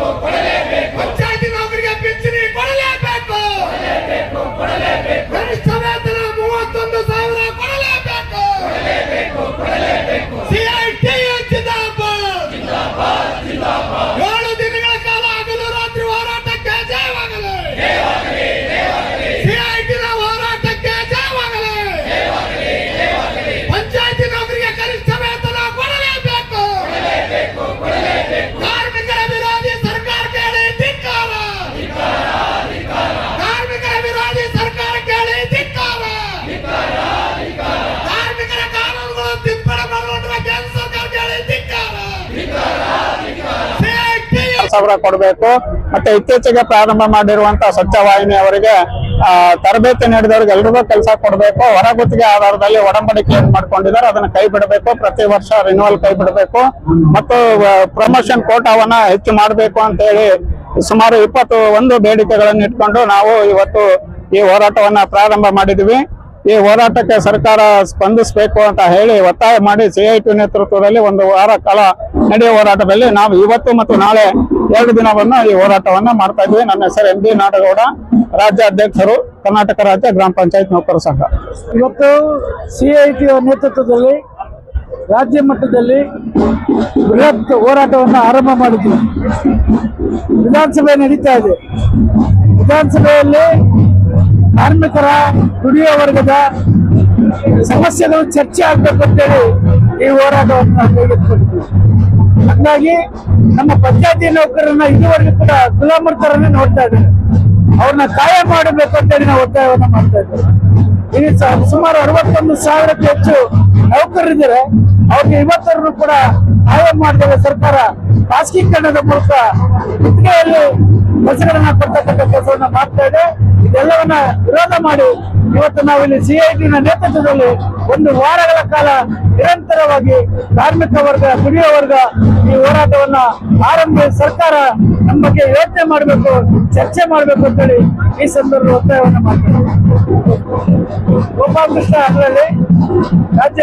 tiempo, ಸಾವಿರ ಕೊಡಬೇಕು. ಮತ್ತೆ ಇತ್ತೀಚೆಗೆ ಪ್ರಾರಂಭ ಮಾಡಿರುವಂತ ಸ್ವಚ್ಛ ವಾಹಿನಿ ಅವರಿಗೆ ತರಬೇತಿ ನೀಡಿದವರಿಗೆ ಎಲ್ರಿಗೂ ಕೆಲಸ ಕೊಡಬೇಕು. ಹೊರಗುತ್ತಿಗೆ ಆಧಾರದಲ್ಲಿ ಒಡಂಬಡಿಕೆ ಏನ್ ಮಾಡ್ಕೊಂಡಿದ್ದಾರೆ ಅದನ್ನ ಕೈ ಬಿಡಬೇಕು. ಪ್ರತಿ ವರ್ಷ ರಿನ್ಯೂವಲ್ ಕೈ ಬಿಡಬೇಕು. ಮತ್ತು ಪ್ರಮೋಷನ್ ಕೋಟಾವನ್ನ ಹೆಚ್ಚು ಮಾಡಬೇಕು ಅಂತ ಹೇಳಿ ಸುಮಾರು ಇಪ್ಪತ್ತು ಒಂದು ಬೇಡಿಕೆಗಳನ್ನು ಇಟ್ಕೊಂಡು ನಾವು ಇವತ್ತು ಈ ಹೋರಾಟವನ್ನ ಪ್ರಾರಂಭ ಮಾಡಿದ್ವಿ. ಈ ಹೋರಾಟಕ್ಕೆ ಸರ್ಕಾರ ಸ್ಪಂದಿಸಬೇಕು ಅಂತ ಹೇಳಿ ಒತ್ತಾಯ ಮಾಡಿ ಸಿಐಟಿ ನೇತೃತ್ವದಲ್ಲಿ ಒಂದು ವಾರ ಕಾಲ ನಡೆಯುವ ಹೋರಾಟದಲ್ಲಿ ನಾವು ಇವತ್ತು ಮತ್ತು ನಾಳೆ ಎರಡು ದಿನವನ್ನು ಈ ಹೋರಾಟವನ್ನ ಮಾಡ್ತಾ ಇದ್ವಿ ನನ್ನ ಹೆಸರು ಎಂ ಬಿ ನಾಡಗೌಡ, ರಾಜ್ಯ ಅಧ್ಯಕ್ಷರು, ಕರ್ನಾಟಕ ರಾಜ್ಯ ಗ್ರಾಮ ಪಂಚಾಯತ್ ನೌಕರ ಸಂಘ. ಇವತ್ತು ಸಿಐಟಿ ನೇತೃತ್ವದಲ್ಲಿ, ರಾಜ್ಯ ಮಟ್ಟದಲ್ಲಿ ಬೃಹತ್ ಹೋರಾಟವನ್ನು ಆರಂಭ ಮಾಡಿದ್ವಿ. ವಿಧಾನಸಭೆ ನಡೀತಾ ಇದೆ. ವಿಧಾನಸಭೆಯಲ್ಲಿ ಕಾರ್ಮಿಕರ ದುಡಿಯುವ ವರ್ಗದ ಸಮಸ್ಯೆಗಳು ಚರ್ಚೆ ಆಗ್ಬೇಕು ಅಂತೇಳಿ ಈ ಹೋರಾಟವನ್ನು ನಾವು ಕೈಗೆತ್ತಿಕೊಂಡಿದ್ವಿ. ಹಂಗಾಗಿ ನಮ್ಮ ಪಂಚಾಯತಿ ನೌಕರನ್ನ ಇದುವರೆಗೂ ಕೂಡ ಗುಲಾಮರ ತರನೇ ನೋಡ್ತಾ ಇದ್ದಾರೆ. ಅವ್ರನ್ನ ಕಾಯ ಮಾಡಬೇಕು ಅಂತೇಳಿ ನಾವು ಒತ್ತಾಯವನ್ನ ಮಾಡ್ತಾ ಇದ್ದೇವೆ. ಇಲ್ಲಿ ಸುಮಾರು ಅರವತ್ತೊಂದು ಸಾವಿರಕ್ಕೂ ಹೆಚ್ಚು ನೌಕರರಿದ್ದಾರೆ. ಅವ್ರಿಗೆ ಇವತ್ತರನ್ನು ಕೂಡ ಕಾಯ ಮಾಡಿದರೆ ಸರ್ಕಾರ. ಖಾಸಗೀಕರಣದ ಮೂಲಕ ಗುತ್ತಿಗೆಯಲ್ಲಿ ಬಸ್ಗಳನ್ನ ಕೊಡ್ತಕ್ಕಂಥ ಕೆಲಸವನ್ನ ಮಾಡ್ತಾ ಇದೆ. ಇದೆಲ್ಲವನ್ನ ವಿರೋಧ ಮಾಡಿ ಇವತ್ತು ನಾವು ಇಲ್ಲಿ ಸಿಐಟಿನ ನೇತೃತ್ವದಲ್ಲಿ ಒಂದು ವಾರಗಳ ಕಾಲ ನಿರಂತರವಾಗಿ ಕಾರ್ಮಿಕ ವರ್ಗ ದುಡಿಯುವ ವರ್ಗ ಈ ಹೋರಾಟವನ್ನ ಆರಂಭಿ ಸರ್ಕಾರ ನಮ್ಮ ಬಗ್ಗೆ ಯೋಚನೆ ಮಾಡಬೇಕು, ಚರ್ಚೆ ಮಾಡಬೇಕು ಅಂತೇಳಿ ಈ ಸಂದರ್ಭ ಒತ್ತಾಯವನ್ನು ಮಾಡ್ತಾರೆ ಗೋಪಾಲಕೃಷ್ಣ ಅದರಲ್ಲಿ ರಾಜ್ಯ